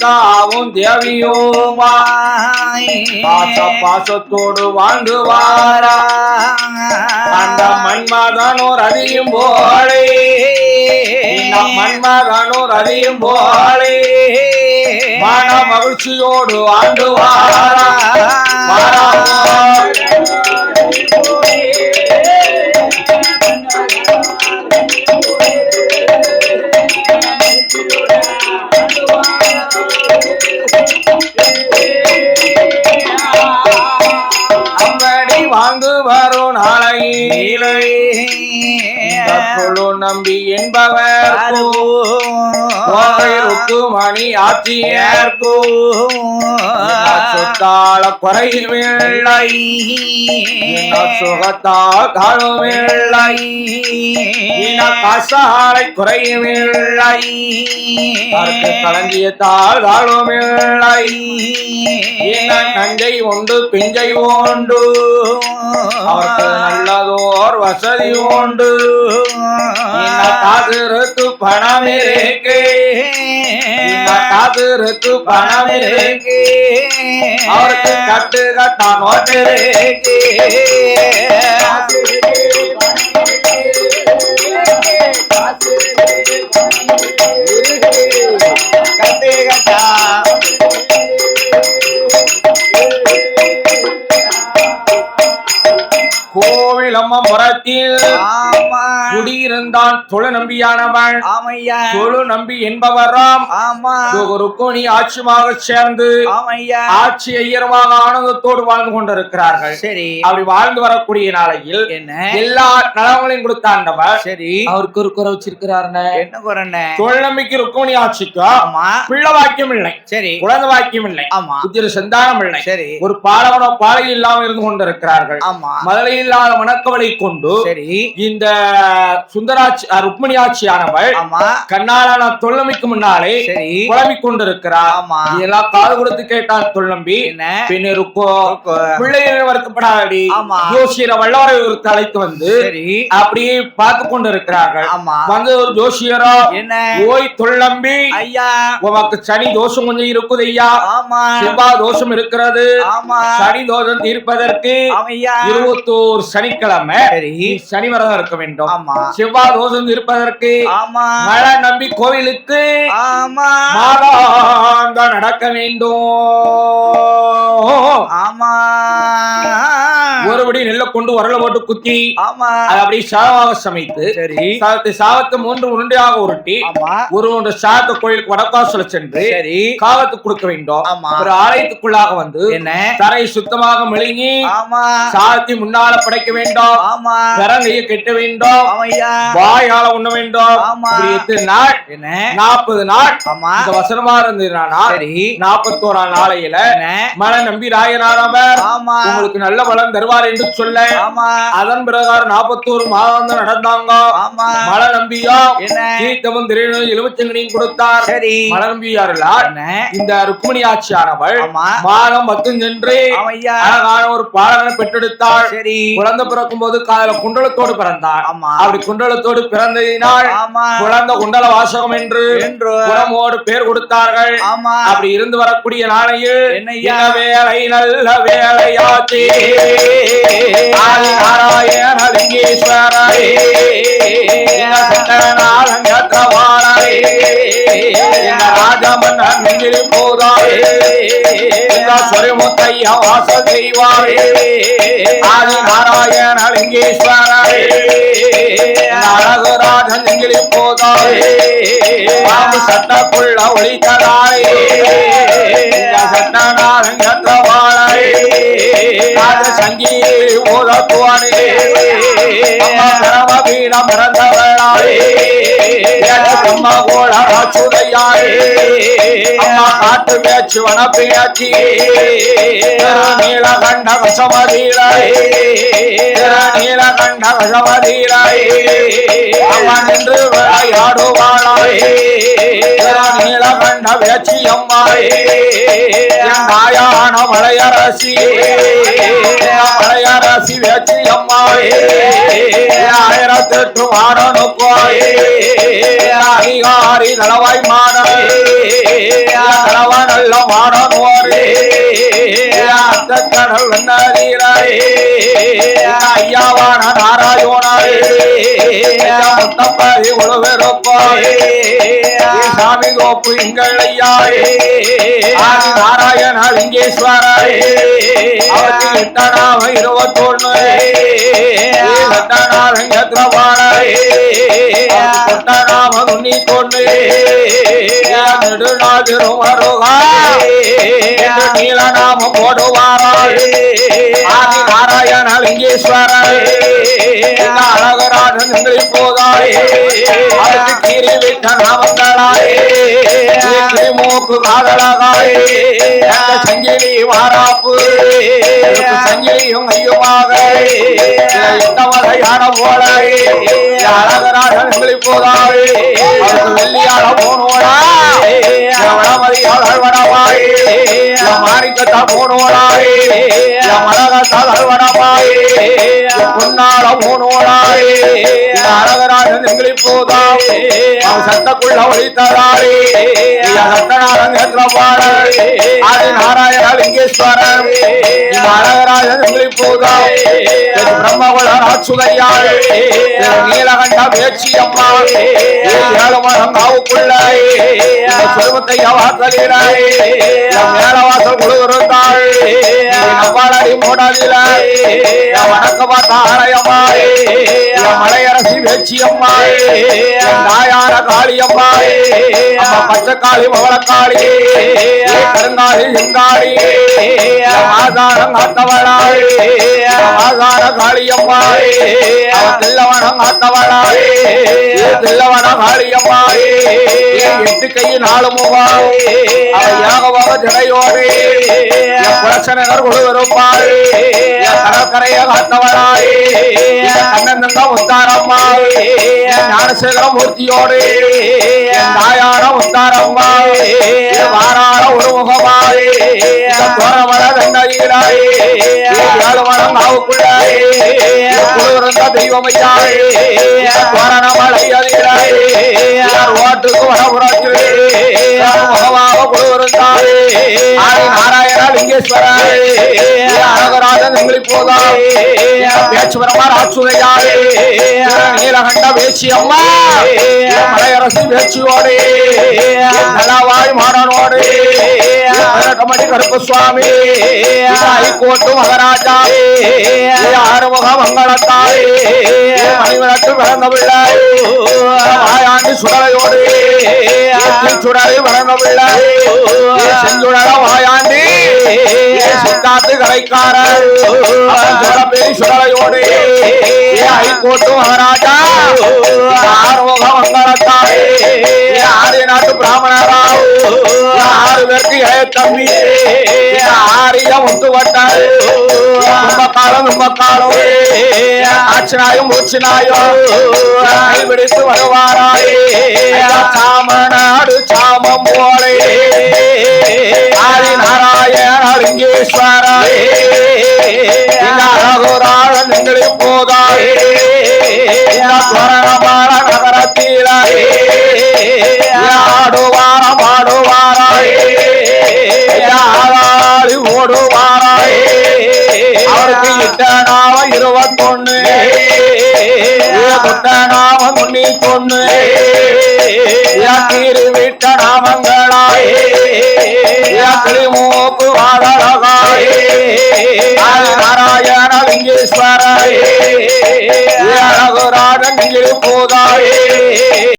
தாவும் தேவியும் பாச பாசத்தோடு வாழ்ந்து அந்த மன்மதனோர் அறியும் போலே. இந்த அறியும் போலே. மன மகிழ்ச்சியோடு ஆண்டு வாரா Bye. வாரா அப்படி வாழ்ந்து வரும் நாளையிலே இந்த குழு நம்பி என்பவர் மணி ஆட்சியர்க்கு சொத்தால குறைவில்லை சுகத்தால் காணுமில்லை. கசாலை குறைவில்லை களஞ்சியத்தால் காணுமில்லை. நஞ்சை உண்டு பிஞ்சை உண்டு. நல்லதோர் வசதி உண்டு. இந்த காதிருக்கு பணம் இருக்கு. காதிருக்கு பணம் இருக்கு. அவருக்கு கட்டு கட்டா நோட்டு இருக்கு. கட்டு குடியிருந்தான் தொழு நம்பியானவன் ஆமையா. தொழு நம்பி என்பவராம். ஆமா. ருக்குணி ஆட்சியாக சேர்ந்து ஆமையா. ஆட்சி ஐயரமாக ஆனந்தத்தோடு வாழ்ந்து கொண்டிருக்கிறார்கள். சரி. அப்படி வாழ்ந்து வரக்கூடிய நாளையில் என்ன? எல்லா நலங்களையும் கொடுத்தாண்டவர் சரி. அவருக்கு ஒரு குறை வச்சிருக்கிறாருன்னு. என்ன குறண்ண தொழில் நம்பிக்கை ருக்குணி ஆட்சிக்கு? ஆமா. பிள்ளை வாக்கியம் இல்லை. சரி. குழந்தை வாக்கியம் இல்லை. ஆமா. புத்திர சந்தானம் இல்லை. சரி. ஒரு பாலவனோ பாலை இல்லாமல் இருந்து கொண்டிருக்கிறார்கள். ஆமா. மதுரை இல்லாத மணக்கவலை கொண்டு சரி. இந்த சுந்தராட்சி அஹ், ருக்மிணி ஆட்சியானவள் ஆமா. கண்ணாலான தொல்லமைக்கு முன்னாலே புலம்பிக் கொண்டிருக்கிறார் இதெல்லாம் காது கொடுத்து கேட்டான் தொல்லம்பி என்ன? பின் இருக்கோ இருக்கோ. பிள்ளைகள் வருத்தப்படாதடி ஆமா. ஜோசியர வல்லவரை அழைத்து வந்து அப்படியே பார்த்து கொண்டிருக்கிறார்கள். வந்து ஒரு ஜோசியரோ என்ன? ஓய் தொல்லம்பி ஐயா. உமக்கு சனி தோஷம் கொஞ்சம் இருக்குது ஐயா. ஆமா. செவ்வாய் தோஷம் இருக்கிறது. ஆமா. சனி தோஷம் தீர்ப்பதற்கு இருபத்தோரு சனிக்கிழமை சனி விரதம் இருக்க வேண்டும். ஆமா. செவ்வாய் தோஷம் இருப்பதற்கு ஆமா. மழை நம்பி கோவிலுக்கு ஆமா. மாதாந்தம் நடக்க வேண்டும். ஆமா. ஒருபடி நெல்லை கொண்டு உரல போட்டு குத்தி ஆமா. அதை அப்படியே சாவாக சமைத்து சரி. சாதத்தை சாவத்தை மூன்று உருண்டையாக உருட்டி ஒரு ஒன்று சாத்த கோயிலுக்கு வடக்காசுல சென்று சரி. காவத்துக்கு கொடுக்க வேண்டும். ஒரு ஆலயத்துக்குள்ளாக வந்து என்ன? தரை சுத்தமாக மெழுங்கி சாத்தி முன்னால படைக்க வேண்டும். கரங்கையை கெட்ட வேண்டும். வாயால உண்ண வேண்டும். எத்தனை நாள்? என்ன? நாற்பது நாள். ஆமா. இந்த வசனமா இருந்ததுனா சரி. நாற்பத்தோராம் நாளையில மழை நம்பி ராயனானவர் ஆமா. உங்களுக்கு நல்ல பலன் தருவார். என்று சொல்ல அதன் பிரகாரம் நாற்பத்தோரு மாதம் நடந்தாங்க. மழை நம்பியா? தீர்த்தமும் எலுமிச்சங்கனையும் கொடுத்தார். மழை நம்பியாருளார் என்ன? இந்த ருக்மிணி ஆட்சியானவள் மாதம் பத்து சென்று அழகான ஒரு பாலகனை பெற்றெடுத்தாள். குழந்தை பிறக்கும் போது கால குண்டலத்தோடு பிறந்தார் அப்படி குண்டலத்தோடு பிறந்ததினால் குழந்தை குண்டல வாசகம் என்று குலமோடு பேர் கொடுத்தார்கள். அப்படி இருந்து வரக்கூடிய நாளையில்? என்ன வேலை நல்ல வேலையாச்சு. நாராயண லிங்கேஸ்வரரே எங்க சங்கரநாதங்கத்ரவாரரே எங்க ராஜமன்னன் நெஞ்சில் போதாரே எங்க வாச தெய்வாரே ஆதி நாராயண லிங்கேஸ்வரரே அழகுராஜன் நெஞ்சில் போதாரே சட்டக்குள்ள தங்கி ஓதத்துவானே அம்மா பரம அம்மா கோள ராச்சுதையாரே அம்மா காட்டு பேச்சு வனப்பேச்சி நீலகண்ட விஷமதீராயே நீலகண்ட விஷமதீராயே அம்மா நின்று நீல கண்ட வேச்சி அம்மாவே. மாயான மலையரசி. மலையரசி வேச்சி அம்மாவே. ஆயிரத்தெட்டு மாடனுக்கோயே அதிகாரி நலவாய் மாடவே நல்ல மாடனோரே அத்த கடல் வெண்ணீராரே ஐயாவான நாராயணாரே உழவெருப்பாயே சாமி கோப்பு எங்கள் ஐயாரே நாராயண லிங்கேஸ்வரே அவருக்கு எட்டனாம இருபத்தொன்னு. எட்டனாம எத்திரபாரே கொட்டனாம துண்ணி கொண்டு நெடுநாதிரும் அருகா நீலநாமம் போடுவாராய் ஆதி நாராயண லிங்கேஸ்வரரே அழகராஜன் என்று போதாய் அதுக்கு கீறி விட்ட நாமங்களாய் மூக்கு காதலகாய் சங்கிலி வாராப்பு இதுக்கு சங்கிலியும் ஐயுமாக எட்டவகையான போல அழகராஜன் என்று போதாய் அதுக்கு வெள்ளியான போனோடா வடமதியால் அழ்வடமாய் மாணிக்கத்தா போனோடாய் மலகத்தால் அழ்வடமாய் பொன்னால போனோடாய் அழகராஜன் எங்களை போதாய் சத்தக்குள்ள ஒழித்ததாரே சத்தநாதன் ஆதி நாராயண எங்களை ராட்சுதையாள் நீலகண்ட பேச்சி அம்மா ஏழுமரம் காவுக்குள்ள சுருமத்தை வாசலினாய் மேலவாசல் கொடுத்தாள் நம்பாளடி மூடாதிலாய் வணக்க ஆலயமாய் மலையரசி பேச்சி அம்மாய். தாயான பச்சைக்காளி மவளக்காளி கருங்காளி செங்காளி ஆதாரம் காத்தவளாய் ஆதார காளியம்மாய் தில்லவனம் காத்தவளாய் தில்லவன காளியம்மாய் எட்டு கை நாலு முகம் அவள் யாகவாக ஜடையோடு புலசனர் முத்தாரம்மாள் ஞானசேகர மூர்த்தியோடு தாயான முத்தாரம்மாள் வாரான ஒரு முகமாய் தோரமல தண்டையிலாய் ஏழு குளிர்ந்த ஓட்டுக்கு நாராயண லிங்கேஸ்வராய் அழகராஜன் எங்களை போதாய் பேச்சுவரமா ராட்சுதையாய் நீலகண்ட பேச்சி அம்மா மலையரசி பேச்சியோடு நலவாய் மாடனோடு கமடி கருப்பு சுவாமி. ஹைகோர்ட்டு மகாராஜா ஆறுமுக மங்களத்தாய் மணிவிளக்கு பிறந்த பிள்ளை சுடலையோடு. சுடலை பிறந்த செஞ்சுடல வாயாண்டி சித்தாத்து கலைக்காரர் சுடலையோடு. ஹைகோர்ட்டு மகாராஜா. ஆறுமுக மங்களத்தாய் ஆரிய நாட்டு பிராமணராவ். ஆறு பேருக்கு ஏ தம்பி. ஆரிய முத்து வட்டாரு காலம் நம்ம மூச்சினாயும் கைபிடித்து வருவாராய். சாமநாடு சாமம் போலே. ஆதி நாராயண லிங்கேஸ்வராய் ரகுராளன் எங்களை போதாய். ஸ்வரணபால நகரத்திலாய் ஆடுவாரம் ஆடுவாராய். ஆளாளி ஓடுவாராய் இட்ட நாம இருபத்தொன்னு தொட்ட நாம தொண்ணூத்தி ஒண்ணு கீறி விட்ட நாமங்களாய் கிளி மூக்கு வாழகாய் நாராயண லிங்கேஸ்வராய் அழகுராஜன் போதாயே